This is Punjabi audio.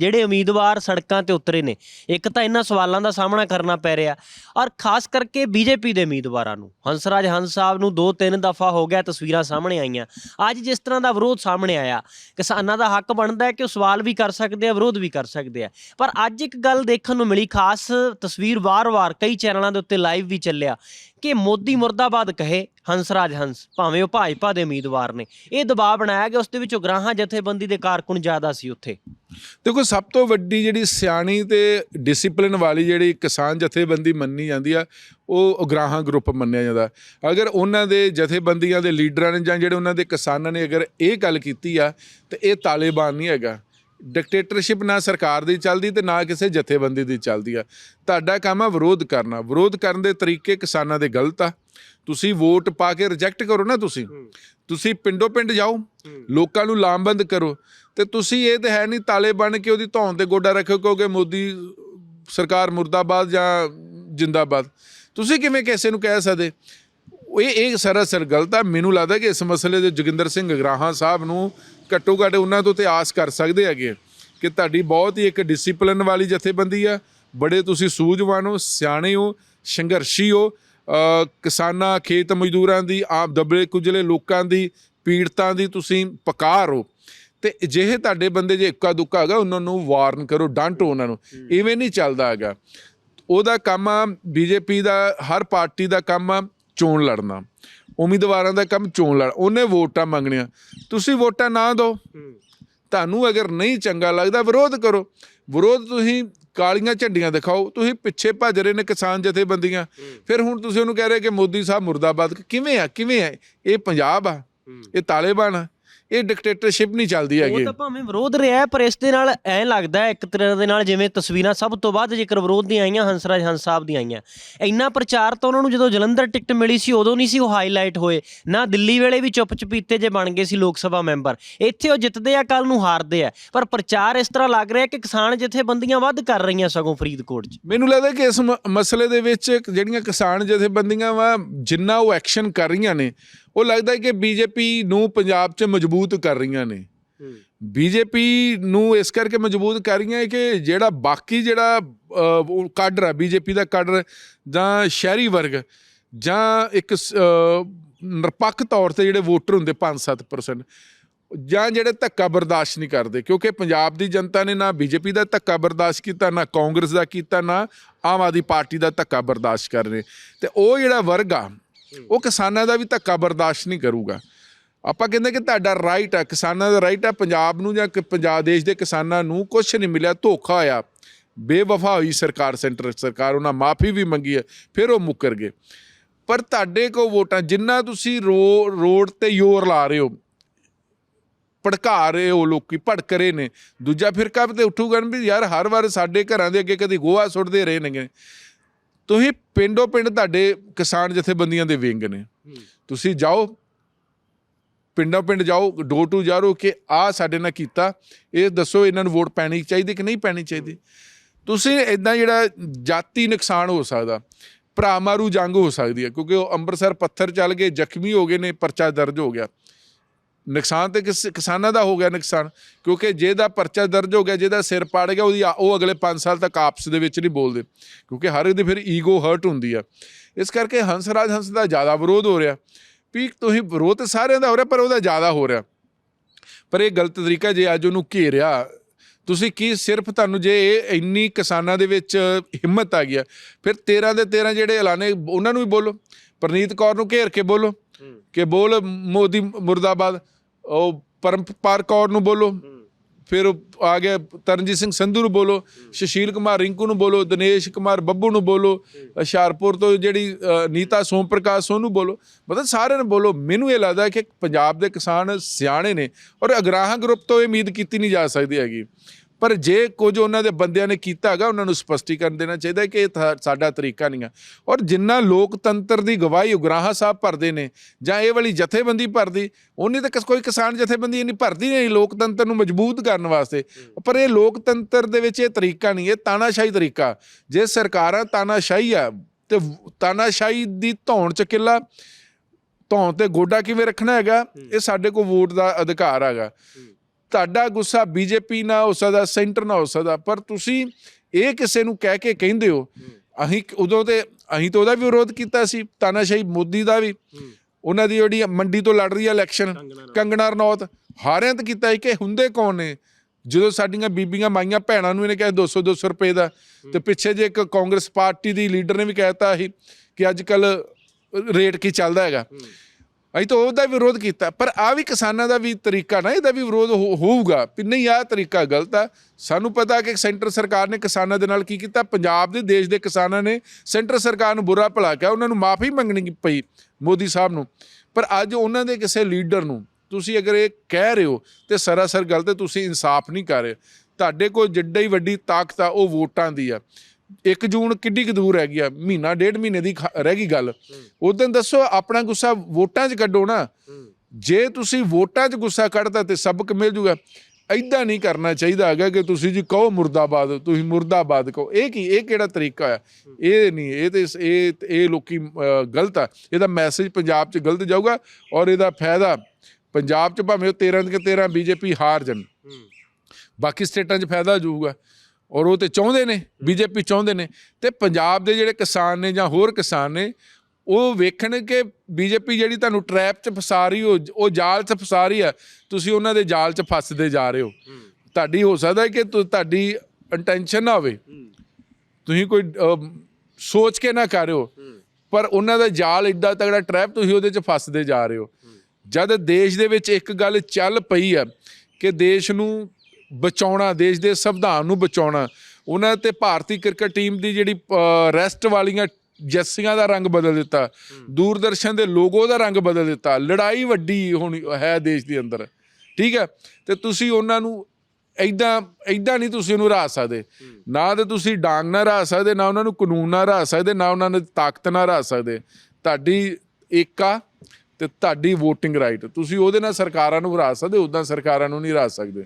ਜਿਹੜੇ ਉਮੀਦਵਾਰ ਸੜਕਾਂ ਤੇ ਉਤਰੇ ਨੇ, ਇੱਕ ਤਾਂ ਇਹਨਾਂ ਸਵਾਲਾਂ ਦਾ ਸਾਹਮਣਾ ਕਰਨਾ ਪੈ ਰਿਹਾ ਔਰ ਖਾਸ ਕਰਕੇ ਬੀਜੇਪੀ ਦੇ ਉਮੀਦਵਾਰਾਂ ਨੂੰ। ਹੰਸਰਾਜ ਹੰਸ ਸਾਹਿਬ ਨੂੰ ਦੋ ਤਿੰਨ ਦਫਾ ਹੋ ਗਿਆ ਤਸਵੀਰਾਂ ਸਾਹਮਣੇ ਆਈਆਂ। ਅੱਜ ਜਿਸ ਤਰ੍ਹਾਂ ਦਾ ਵਿਰੋਧ ਸਾਹਮਣੇ ਆਇਆ, ਕਿਸਾਨਾਂ ਦਾ ਹੱਕ ਬਣਦਾ ਹੈ ਕਿ ਉਹ ਸਵਾਲ ਵੀ ਕਰ ਸਕਦੇ ਆ, ਵਿਰੋਧ ਵੀ ਕਰ ਸਕਦੇ ਆ। ਪਰ ਅੱਜ ਇੱਕ ਗੱਲ ਦੇਖਣ ਨੂੰ ਮਿਲੀ, ਖਾਸ ਤਸਵੀਰ ਵਾਰ-ਵਾਰ ਕਈ ਚੈਨਲਾਂ ਦੇ ਉੱਤੇ ਲਾਈਵ ਵੀ ਚੱਲਿਆ। ਕਿ ਮੋਦੀ ਮੁਰਦਾਬਾਦ ਕਹੇ ਹੰਸਰਾਜ ਹੰਸ, ਭਾਵੇਂ ਉਹ ਭਾਜਪਾ ਦੇ ਉਮੀਦਵਾਰ ਨੇ। ਇਹ ਦਬਾਅ ਬਣਾਇਆ ਗਿਆ, ਉਸ ਦੇ ਵਿੱਚ ਉਗਰਾਹਾਂ ਜਥੇਬੰਦੀ ਦੇ ਕਾਰਕੁਨ ਜ਼ਿਆਦਾ ਸੀ ਉੱਥੇ। ਦੇਖੋ, ਸਭ ਤੋਂ ਵੱਡੀ ਜਿਹੜੀ ਸਿਆਣੀ ਤੇ ਡਿਸਪਲਿਨ ਵਾਲੀ ਜਿਹੜੀ ਕਿਸਾਨ ਜਥੇਬੰਦੀ ਮੰਨੀ ਜਾਂਦੀ ਆ, ਉਹ ਉਗਰਾਹਾਂ ਗਰੁੱਪ ਮੰਨਿਆ ਜਾਂਦਾ। ਅਗਰ ਉਹਨਾਂ ਦੇ ਜਥੇਬੰਦੀਆਂ ਦੇ ਲੀਡਰਾਂ ਨੇ ਜਾਂ ਜਿਹੜੇ ਉਹਨਾਂ ਦੇ ਕਿਸਾਨਾਂ ਨੇ ਅਗਰ ਇਹ ਗੱਲ ਕੀਤੀ ਆ, ਤੇ ਇਹ ਤਾਲਿਬਾਨ ਨਹੀਂ ਹੈਗਾ। ਡਿਕਟੇਟਰਸ਼ਿਪ ਨਾ ਸਰਕਾਰ ਦੀ ਚੱਲਦੀ ਤੇ ਨਾ ਕਿਸੇ ਜਥੇਬੰਦੀ ਦੀ ਚੱਲਦੀ ਆ। ਤੁਹਾਡਾ ਕੰਮ ਆ ਵਿਰੋਧ ਕਰਨਾ। ਵਿਰੋਧ ਕਰਨ ਦੇ ਤਰੀਕੇ ਕਿਸਾਨਾਂ ਦੇ ਗਲਤ ਆ। ਤੁਸੀਂ ਵੋਟ ਪਾ ਕੇ ਰਿਜੈਕਟ ਕਰੋ ਨਾ ਤੁਸੀਂ। ਤੁਸੀਂ ਪਿੰਡੋ ਪਿੰਡ ਜਾਓ। ਲੋਕਾਂ ਨੂੰ ਲਾਮਬੰਦ ਕਰੋ। ਤੇ ਤੁਸੀਂ ਇਹ ਤੇ ਹੈ ਨਹੀਂ ਤਾਲੇ ਬਣ ਕੇ ਉਹਦੀ ਧੌਣ ਤੇ ਗੋਡਾ ਰੱਖੋ ਕਿਉਂਕਿ ਮੋਦੀ ਸਰਕਾਰ ਮੁਰਦਾਬਾਦ ਜਾਂ ਜਿੰਦਾਬਾਦ। ਤੁਸੀਂ ਕਿਵੇਂ ਕਿਸੇ ਨੂੰ ਕਹਿ ਸਕਦੇ? ਇਹ ਇਹ ਸਰਾਸਰ ਗਲਤ ਆ। ਮੈਨੂੰ ਲੱਗਦਾ ਕਿ ਇਸ ਮਸਲੇ ਦੇ ਜੋਗਿੰਦਰ ਸਿੰਘ ਗਰਾਹਾਂ ਸਾਹਿਬ ਨੂੰ ਘੱਟੋ ਘੱਟ ਉਹਨਾਂ ਤੋਂ ਤੇ ਆਸ ਕਰ ਸਕਦੇ ਹੈਗੇ ਕਿ ਤੁਹਾਡੀ ਬਹੁਤ ਹੀ ਇੱਕ ਡਿਸਪਲਿਨ ਵਾਲੀ ਜਥੇਬੰਦੀ ਆ। ਬੜੇ ਤੁਸੀਂ ਸੂਝਵਾਨ ਹੋ ਸਿਆਣੇ ਹੋ ਸੰਘਰਸ਼ੀ ਹੋ ਕਿਸਾਨਾਂ ਖੇਤ ਮਜ਼ਦੂਰਾਂ ਦੀ ਆਪ ਦਬਲੇ ਕੁਚਲੇ ਲੋਕਾਂ ਦੀ ਪੀੜਤਾਂ ਦੀ ਤੁਸੀਂ ਪਕਾਰ ਹੋ। ਤੇ ਜਿਹੇ ਤੁਹਾਡੇ ਬੰਦੇ ਜੇ ਇੱਕਾ ਦੁੱਕਾ ਹੈਗਾ ਉਹਨਾਂ ਨੂੰ ਵਾਰਨ ਕਰੋ ਡਾਂਟੋ ਉਹਨਾਂ ਨੂੰ। ਇਵੇਂ ਨਹੀਂ ਚੱਲਦਾ ਹੈਗਾ। ਉਹਦਾ ਕੰਮ ਆ ਬੀਜੇਪੀ ਦਾ ਹਰ ਪਾਰਟੀ ਦਾ ਕੰਮ ਆ। ਚੋਣ ਲੜਨਾ। ਉਮੀਦਵਾਰਾਂ ਦਾ ਕੰਮ ਚੋਣ ਲੜ ਉਹਨੇ ਵੋਟਾਂ ਮੰਗਣੀਆਂ। ਤੁਸੀਂ ਵੋਟਾਂ ਨਾ ਦਿਓ। ਤੁਹਾਨੂੰ ਅਗਰ ਨਹੀਂ ਚੰਗਾ ਲੱਗਦਾ ਵਿਰੋਧ ਕਰੋ। ਵਿਰੋਧ ਤੁਸੀਂ ਕਾਲੀਆਂ ਝੰਡੀਆਂ ਦਿਖਾਓ। ਤੁਸੀਂ ਪਿੱਛੇ ਭੱਜ ਰਹੇ ਨੇ ਕਿਸਾਨ ਜਥੇਬੰਦੀਆਂ। ਫਿਰ ਹੁਣ ਤੁਸੀਂ ਉਹਨੂੰ ਕਹਿ ਰਹੇ ਕਿ ਮੋਦੀ ਸਾਹਿਬ ਮੁਰਦਾਬਾਦ। ਕਿਵੇਂ ਆ? ਕਿਵੇਂ ਆ? ਇਹ ਪੰਜਾਬ ਆ। ਇਹ ਤਾਲਿਬਾਨ ਆ। ਇਹ ਡਿਕਟੇਟਰਸ਼ਿਪ ਨਹੀਂ ਚੱਲਦੀ ਉਹ ਹੈਗੀ। ਤਾਂ ਭਾਵੇਂ ਵਿਰੋਧ ਰਿਹਾ ਪਰ ਇਸ ਦੇ ਨਾਲ ਐ ਲੱਗਦਾ ਇੱਕ ਤਰ੍ਹਾਂ ਦੇ ਨਾਲ ਜਿਵੇਂ ਤਸਵੀਰਾਂ ਸਭ ਤੋਂ ਵੱਧ ਜ਼ਿਕਰ ਵਿਰੋਧ ਦੀਆਂ ਆਈਆਂ ਹੰਸਰਾਜ ਹੰਸ ਸਾਹਿਬ ਦੀਆਂ ਆਈਆਂ। ਇੰਨਾ ਪ੍ਰਚਾਰ ਤਾਂ ਉਹਨਾਂ ਨੂੰ ਜਦੋਂ ਜਲੰਧਰ ਟਿਕਟ ਮਿਲੀ ਸੀ ਉਦੋਂ ਨਹੀਂ ਸੀ ਉਹ ਹਾਈਲਾਈਟ ਹੋਏ। ਨਾ ਦਿੱਲੀ ਵੇਲੇ ਵੀ ਚੁੱਪ ਚਪੀਤੇ ਜੇ ਬਣ ਗਏ ਸੀ ਲੋਕ ਸਭਾ ਮੈਂਬਰ। ਇੱਥੇ ਉਹ ਜਿੱਤਦੇ ਆ ਕੱਲ ਨੂੰ ਹਾਰਦੇ ਆ। ਪਰ ਪ੍ਰਚਾਰ ਇਸ ਤਰ੍ਹਾਂ ਲੱਗ ਰਿਹਾ ਕਿ ਕਿਸਾਨ ਜਥੇਬੰਦੀਆਂ ਵੱਧ ਕਰ ਰਹੀਆਂ ਸਗੋਂ ਫਰੀਦਕੋਟ 'ਚ। ਮੈਨੂੰ ਲੱਗਦਾ ਕਿ ਇਸ ਮਸਲੇ ਦੇ ਵਿੱਚ ਜਿਹੜੀਆਂ ਕਿਸਾਨ ਜਥੇਬੰਦੀਆਂ ਵਾ ਜਿੰਨਾ ਉਹ ਐਕਸ਼ਨ ਕਰ ਰਹੀਆਂ ਨੇ ਉਹ ਲੱਗਦਾ ਹੈ ਕਿ ਬੀਜੇਪੀ ਨੂੰ ਪੰਜਾਬ 'ਚ ਮਜ਼ਬੂਤ ਕਰ ਰਹੀਆਂ ਨੇ। ਬੀਜੇਪੀ ਨੂੰ ਇਸ ਕਰਕੇ ਮਜ਼ਬੂਤ ਕਰ ਰਹੀਆਂ ਹੈ ਕਿ ਜਿਹੜਾ ਬਾਕੀ ਜਿਹੜਾ ਕਾਡਰ ਹੈ ਬੀਜੇਪੀ ਦਾ ਕਾਡਰ ਜਾਂ ਸ਼ਹਿਰੀ ਵਰਗ ਜਾਂ ਇੱਕ ਨਿਰਪੱਖ ਤੌਰ ਤੇ ਜਿਹੜੇ ਵੋਟਰ ਹੁੰਦੇ 5-7% ਜਾਂ ਜਿਹੜੇ ਧੱਕਾ ਬਰਦਾਸ਼ਤ ਨਹੀਂ ਕਰਦੇ ਕਿਉਂਕਿ ਪੰਜਾਬ ਦੀ ਜਨਤਾ ਨੇ ਨਾ ਬੀਜੇਪੀ ਦਾ ਧੱਕਾ ਬਰਦਾਸ਼ਤ ਕੀਤਾ ਨਾ ਕਾਂਗਰਸ ਦਾ ਕੀਤਾ ਨਾ ਆਮ ਆਦਮੀ ਪਾਰਟੀ ਦਾ ਧੱਕਾ ਬਰਦਾਸ਼ਤ ਕਰ ਰਹੇ ਤੇ ਉਹ ਜਿਹੜਾ ਵਰਗ ਆ ਉਹ ਕਿਸਾਨਾਂ ਦਾ ਵੀ ਧੱਕਾ ਬਰਦਾਸ਼ਤ ਨਹੀਂ ਕਰੂਗਾ। ਆਪਾਂ ਕਹਿੰਦੇ ਕਿ ਤੁਹਾਡਾ ਰਾਈਟ ਆ, ਕਿਸਾਨਾਂ ਦਾ ਰਾਈਟ ਆ, ਪੰਜਾਬ ਨੂੰ ਜਾਂ ਪੰਜਾਬ ਦੇਸ਼ ਦੇ ਕਿਸਾਨਾਂ ਨੂੰ ਕੁਝ ਨਹੀਂ ਮਿਲਿਆ, ਧੋਖਾ ਹੋਇਆ। ਬੇਵਫਾ ਹੋਈ ਸਰਕਾਰ, ਸੈਂਟਰ ਸਰਕਾਰ, ਉਹਨਾਂ ਮਾਫੀ ਵੀ ਮੰਗੀ ਹੈ ਫਿਰ ਉਹ ਮੁੱਕਰ ਗਏ। ਪਰ ਤੁਹਾਡੇ ਕੋ ਵੋਟਾਂ, ਜਿੰਨਾ ਤੁਸੀਂ ਰੋ- ਰੋਡ ਤੇ ਜ਼ੋਰ ਲਾ ਰਹੇ ਹੋ, ਭੜਕਾ ਰਹੇ ਹੋ ਲੋਕੀ, ਭੜਕ ਰਹੇ ਨੇ, ਦੂਜਾ ਫਿਰਕਾ ਤੇ ਉੱਠੂਗਾ ਵੀ ਯਾਰ ਹਰ ਵਾਰ ਸਾਡੇ ਘਰਾਂ ਦੇ ਅੱਗੇ ਕਦੀ ਗੋਹਾ ਸੁੱਟਦੇ ਰਹੇ ਨੇਗੇ। ਤੁਸੀਂ ਪਿੰਡੋ ਪਿੰਡ ਤੁਹਾਡੇ ਕਿਸਾਨ ਜਥੇਬੰਦੀਆਂ ਦੇ ਵਿੰਗ ਨੇ। ਤੁਸੀਂ ਜਾਓ ਪਿੰਡੋਂ ਪਿੰਡ ਜਾਓ ਡੋਰ ਟੂ ਜਾਰੋ ਕਿ ਆ ਸਾਡੇ ਨਾਲ ਕੀਤਾ। ਇਹ ਦੱਸੋ ਇਹਨਾਂ ਨੂੰ ਵੋਟ ਪੈਣੀ ਚਾਹੀਦੀ ਕਿ ਨਹੀਂ ਪੈਣੀ ਚਾਹੀਦੀ। ਤੁਸੀਂ ਇਦਾਂ ਜਿਹੜਾ ਜਾਤੀ ਨੁਕਸਾਨ ਹੋ ਸਕਦਾ ਭਰਾ ਮਾਰੂ ਜੰਗ ਹੋ ਸਕਦੀ ਹੈ ਕਿਉਂਕਿ ਉਹ ਅੰਮ੍ਰਿਤਸਰ ਪੱਥਰ ਚੱਲ ਗਏ ਜ਼ਖਮੀ ਹੋ ਗਏ ਨੇ ਪਰਚਾ ਦਰਜ ਹੋ ਗਿਆ। ਨੁਕਸਾਨ ਤੇ ਕਿਸ ਕਿਸਾਨਾਂ ਦਾ ਹੋ ਗਿਆ ਨੁਕਸਾਨ, ਕਿਉਂਕਿ ਜਿਹਦਾ ਪਰਚਾ ਦਰਜ ਹੋ ਗਿਆ ਜਿਹਦਾ ਸਿਰ ਪਾੜ ਗਿਆ, ਉਹਦੀ ਆ- ਉਹ ਅਗਲੇ 5 ਸਾਲ ਤੱਕ ਆਪਸ ਦੇ ਵਿੱਚ ਨਹੀਂ ਬੋਲਦੇ, ਕਿਉਂਕਿ ਹਰ ਇੱਕ ਦੀ ਫਿਰ ਈਗੋ ਹਰਟ ਹੁੰਦੀ ਆ। ਇਸ ਕਰਕੇ ਹੰਸਰਾਜ ਹੰਸ ਦਾ ਜ਼ਿਆਦਾ ਵਿਰੋਧ ਹੋ ਰਿਹਾ। ਵੀ ਤੁਸੀਂ ਵਿਰੋਧ ਤਾਂ ਸਾਰਿਆਂ ਦਾ ਹੋ ਰਿਹਾ, ਪਰ ਉਹਦਾ ਜ਼ਿਆਦਾ ਹੋ ਰਿਹਾ। ਪਰ ਇਹ ਗਲਤ ਤਰੀਕਾ ਜੇ ਅੱਜ ਉਹਨੂੰ ਘੇਰਿਆ, ਤੁਸੀਂ ਕੀ ਸਿਰਫ ਤੁਹਾਨੂੰ ਜੇ ਇਹ ਇੰਨੀ ਕਿਸਾਨਾਂ ਦੇ ਵਿੱਚ ਹਿੰਮਤ ਆ ਗਿਆ ਫਿਰ 13 ਦੇ 13 ਜਿਹੜੇ ਐਲਾਨੇ, ਉਹਨਾਂ ਨੂੰ ਵੀ ਬੋਲੋ। ਪ੍ਰਨੀਤ ਕੌਰ ਨੂੰ ਘੇਰ ਕੇ ਬੋਲੋ। ਕਿ ਬੋਲ ਮੋਦੀ ਮੁਰਦਾਬਾਦ ਉਹ ਪਰਮਪਾਰ ਕੌਰ ਨੂੰ ਬੋਲੋ। ਫਿਰ ਆ ਗਿਆ ਤਰਨਜੀਤ ਸਿੰਘ ਸੰਧੂ ਨੂੰ ਬੋਲੋ ਸੁਸ਼ੀਲ ਕੁਮਾਰ ਰਿੰਕੂ ਨੂੰ ਬੋਲੋ ਦਿਨੇਸ਼ ਕੁਮਾਰ ਬੱਬੂ ਨੂੰ ਬੋਲੋ ਹੁਸ਼ਿਆਰਪੁਰ ਤੋਂ ਜਿਹੜੀ ਨੀਤਾ ਸੋਮ ਪ੍ਰਕਾਸ਼ ਉਹਨੂੰ ਬੋਲੋ। ਮਤਲਬ ਸਾਰਿਆਂ ਨੂੰ ਬੋਲੋ। ਮੈਨੂੰ ਇਹ ਲੱਗਦਾ ਕਿ ਪੰਜਾਬ ਦੇ ਕਿਸਾਨ ਸਿਆਣੇ ਨੇ ਔਰ ਅਗਰਾਹਾਂ ਗਰੁੱਪ ਤੋਂ ਇਹ ਉਮੀਦ ਕੀਤੀ ਨਹੀਂ ਜਾ ਸਕਦੀ ਹੈਗੀ। ਪਰ ਜੇ ਕੁਝ ਉਹਨਾਂ ਦੇ ਬੰਦਿਆਂ ਨੇ ਕੀਤਾ ਹੈਗਾ ਉਹਨਾਂ ਨੂੰ ਸਪਸ਼ਟੀਕਰਨ ਦੇਣਾ ਚਾਹੀਦਾ ਕਿ ਇਹ ਸਾਡਾ ਤਰੀਕਾ ਨਹੀਂ ਆ। ਔਰ ਜਿੰਨਾ ਲੋਕਤੰਤਰ ਦੀ ਗਵਾਹੀ ਉਗਰਾਹਾਂ ਸਾਹਿਬ ਭਰਦੇ ਨੇ ਜਾਂ ਇਹ ਵਾਲੀ ਜਥੇਬੰਦੀ ਭਰਦੀ ਉਹਨੀ ਤਾਂ ਕੋਈ ਕਿਸਾਨ ਜਥੇਬੰਦੀ ਨਹੀਂ ਭਰਦੀ ਨਹੀਂ ਲੋਕਤੰਤਰ ਨੂੰ ਮਜ਼ਬੂਤ ਕਰਨ ਵਾਸਤੇ। ਪਰ ਇਹ ਲੋਕਤੰਤਰ ਦੇ ਵਿੱਚ ਇਹ ਤਰੀਕਾ ਨਹੀਂ ਇਹ ਤਾਨਾਸ਼ਾਹੀ ਤਰੀਕਾ। ਜੇ ਸਰਕਾਰਾਂ ਤਾਨਾਸ਼ਾਹੀ ਆ ਤੇ ਤਾਨਾਸ਼ਾਹੀ ਦੀ ਧੌਣ ਚ ਕਿੱਲਾ? ਧੌਣ ਤੇ ਗੋਡਾ ਕਿਵੇਂ ਰੱਖਣਾ ਹੈਗਾ? ਇਹ ਸਾਡੇ ਕੋਲ ਵੋਟ ਦਾ ਅਧਿਕਾਰ ਹੈਗਾ। ਤੁਹਾਡਾ ਗੁੱਸਾ ਬੀਜੇਪੀ ਨਾਲ ਹੋ ਸਕਦਾ ਸੈਂਟਰ ਨਾਲ ਹੋ ਸਕਦਾ ਪਰ ਤੁਸੀਂ ਇਹ ਕਿਸੇ ਨੂੰ ਕਹਿ ਕੇ ਕਹਿੰਦੇ ਹੋ ਅਸੀਂ ਉਦੋਂ ਤੇ ਅਸੀਂ ਤਾਂ ਉਹਦਾ ਵੀ ਵਿਰੋਧ ਕੀਤਾ ਸੀ ਤਾਨਾਸ਼ਾਹੀ ਮੋਦੀ ਦਾ ਵੀ। ਉਹਨਾਂ ਦੀ ਜਿਹੜੀ ਮੰਡੀ ਤੋਂ ਲੜ ਰਹੀ ਹੈ ਇਲੈਕਸ਼ਨ ਕੰਗਣਾ ਰਣੌਤ ਹਾਰਿਆਂ ਤੇ ਕੀਤਾ ਕਿ ਹੁੰਦੇ ਕੌਣ ਨੇ? ਜਦੋਂ ਸਾਡੀਆਂ ਬੀਬੀਆਂ ਮਾਈਆਂ ਭੈਣਾਂ ਨੂੰ ਇਹਨੇ ਕਿਹਾ 200 200 ਰੁਪਏ ਦਾ ਤੇ ਪਿੱਛੇ ਜੇ ਇੱਕ ਕਾਂਗਰਸ ਪਾਰਟੀ ਦੀ ਲੀਡਰ ਨੇ ਵੀ ਕਹਿਤਾ ਸੀ ਕਿ ਅੱਜ ਕੱਲ ਰੇਟ ਕੀ ਚੱਲਦਾ ਹੈਗਾ। ਅਸੀਂ ਤਾਂ ਉਹਦਾ ਵਿਰੋਧ ਕੀਤਾ, ਪਰ ਆ ਵੀ ਕਿਸਾਨਾਂ ਦਾ ਵੀ ਤਰੀਕਾ ਨਾ, ਇਹਦਾ ਵੀ ਵਿਰੋਧ ਹੋ- ਹੋਊਗਾ। ਵੀ ਨਹੀਂ, ਆਹ ਤਰੀਕਾ ਗਲਤ ਆ। ਸਾਨੂੰ ਪਤਾ ਕਿ ਸੈਂਟਰ ਸਰਕਾਰ ਨੇ ਕਿਸਾਨਾਂ ਦੇ ਨਾਲ ਕੀ ਕੀਤਾ? ਪੰਜਾਬ ਦੇ ਦੇਸ਼ ਦੇ ਕਿਸਾਨਾਂ ਨੇ ਸੈਂਟਰ ਸਰਕਾਰ ਨੂੰ ਬੁਰਾ ਭਲਾ ਕਿਹਾ, ਉਹਨਾਂ ਨੂੰ ਮਾਫੀ ਮੰਗਣੀ ਪਈ ਮੋਦੀ ਸਾਹਿਬ ਨੂੰ। ਪਰ ਅੱਜ ਉਹਨਾਂ ਦੇ ਕਿਸੇ ਲੀਡਰ ਨੂੰ ਤੁਸੀਂ ਅਗਰ ਇਹ ਕਹਿ ਰਹੇ ਹੋ ਤੇ ਸਰਾਸਰ ਗਲਤ ਹੈ ਤੁਸੀਂ ਇਨਸਾਫ ਨਹੀਂ ਕਰ ਰਹੇ। ਤੁਹਾਡੇ ਕੋਲ ਜਿੱਡਾ ਹੀ ਵੱਡੀ ਤਾਕਤ ਆ, ਉਹ ਵੋਟਾਂ ਦੀ ਆ। 1 ਜੂਨ ਕਿੱਡੀ ਕੁ ਦੂਰ ਹੈਗੀ ਆ ਮਹੀਨਾ ਡੇਢ ਮਹੀਨੇ ਦੀ ਖ- ਰਹਿ ਗਈ ਗੱਲ। ਉਦੋਂ ਦੱਸੋ ਆਪਣਾ ਗੁੱਸਾ ਵੋਟਾਂ 'ਚ ਕੱਢੋ ਨਾ। ਜੇ ਤੁਸੀਂ ਵੋਟਾਂ 'ਚ ਗੁੱਸਾ ਕੱਢਦਾ ਤੇ ਸਬਕ ਮਿਲ ਜੂਗਾ। ਐਦਾਂ ਨਹੀਂ ਕਰਨਾ ਚਾਹੀਦਾ ਹੈਗਾ ਕਿ ਤੁਸੀਂ ਜੀ ਕਹੋ ਮੁਰਦਾਬਾਦ ਤੁਸੀਂ ਮੁਰਦਾਬਾਦ ਕਹੋ। ਇਹ ਕੀ ਇਹ ਕਿਹੜਾ ਤਰੀਕਾ ਹੈ। ਇਹ ਨਹੀਂ ਇਹ ਤੇ ਇਹ ਇਹ ਲੋਕੀ ਅਹ, ਗਲਤ ਆ। ਇਹਦਾ ਮੈਸੇਜ ਪੰਜਾਬ 'ਚ ਗਲਤ ਜਾਊਗਾ ਔਰ ਇਹਦਾ ਫਾਇਦਾ ਪੰਜਾਬ 'ਚ ਭਾਵੇਂ ਉਹ 13 ਦੇ 13 ਬੀਜੇਪੀ ਹਾਰ ਜਾਣ। ਬਾਕੀ ਸਟੇਟਾਂ 'ਚ ਫਾਇਦਾ ਜਾਊਗਾ। ਔਰ ਉਹ ਤੇ ਚਾਹੁੰਦੇ ਨੇ ਬੀਜੇਪੀ ਚਾਹੁੰਦੇ ਨੇ। ਤੇ ਪੰਜਾਬ ਦੇ ਜਿਹੜੇ ਕਿਸਾਨ ਨੇ ਜਾਂ ਹੋਰ ਕਿਸਾਨ ਨੇ ਉਹ ਵੇਖਣ ਕਿ ਬੀਜੇਪੀ ਜਿਹੜੀ ਤੁਹਾਨੂੰ ਟ੍ਰੈਪ 'ਚ ਫਸਾ ਰਹੀ ਉਹ ਉਹ ਜਾਲ 'ਚ ਫਸਾ ਰਹੀ ਆ ਤੁਸੀਂ ਉਹਨਾਂ ਦੇ ਜਾਲ 'ਚ ਫਸਦੇ ਜਾ ਰਹੇ ਹੋ। ਤੁਹਾਡੀ ਹੋ ਸਕਦਾ ਹੈ ਕਿ ਤੁਹਾਡੀ ਇੰਟੈਂਸ਼ਨ ਨਾ ਹੋਵੇ। ਤੁਸੀਂ ਕੋਈ ਸੋਚ ਕੇ ਨਾ ਕਰ ਰਹੇ ਹੋ। ਪਰ ਉਹਨਾਂ ਦਾ ਜਾਲ ਏਡਾ ਤਗੜਾ ਟ੍ਰੈਪ ਤੁਸੀਂ ਉਹਦੇ 'ਚ ਫਸਦੇ ਜਾ ਰਹੇ ਹੋ। ਜਦ ਦੇਸ਼ ਦੇ ਵਿੱਚ ਇੱਕ ਗੱਲ ਚੱਲ ਪਈ ਆ ਕਿ ਦੇਸ਼ ਨੂੰ ਬਚਾਉਣਾ ਦੇਸ਼ ਦੇ ਸੰਵਿਧਾਨ ਨੂੰ ਬਚਾਉਣਾ। ਉਹਨਾਂ ਤੇ ਭਾਰਤੀ ਕ੍ਰਿਕਟ ਟੀਮ ਦੀ ਜਿਹੜੀ ਰੈਸਟ ਵਾਲੀਆਂ ਜੱਸੀਆਂ ਦਾ ਰੰਗ ਬਦਲ ਦਿੱਤਾ। ਦੂਰਦਰਸ਼ਨ ਦੇ ਲੋਗੋ ਦਾ ਰੰਗ ਬਦਲ ਦਿੱਤਾ। ਲੜਾਈ ਵੱਡੀ ਹੁਣ ਹੈ ਦੇਸ਼ ਦੇ ਅੰਦਰ। ਠੀਕ ਹੈ? ਤੇ ਤੁਸੀਂ ਉਹਨਾਂ ਨੂੰ ਐਦਾਂ ਐਦਾਂ ਨਹੀਂ ਤੁਸੀਂ ਉਹਨੂੰ ਹਰਾ ਸਕਦੇ। ਨਾ ਤੇ ਤੁਸੀਂ ਡਾਂਗ ਨਾਲ ਹਰਾ ਸਕਦੇ ਨਾ ਉਹਨਾਂ ਨੂੰ ਕਾਨੂੰਨ ਨਾਲ ਹਰਾ ਸਕਦੇ ਨਾ ਉਹਨਾਂ ਨੂੰ ਤਾਕਤ ਨਾਲ ਹਰਾ ਸਕਦੇ। ਤੁਹਾਡੀ ਏਕਾ ਤੇ ਤੁਹਾਡੀ VOTING ਰਾਈਟ ਤੁਸੀਂ ਉਹਦੇ ਨਾਲ ਸਰਕਾਰਾਂ ਨੂੰ ਹਰਾ ਸਕਦੇ ਉਦਾਂ ਸਰਕਾਰਾਂ ਨੂੰ ਨਹੀਂ ਹਰਾ ਸਕਦੇ।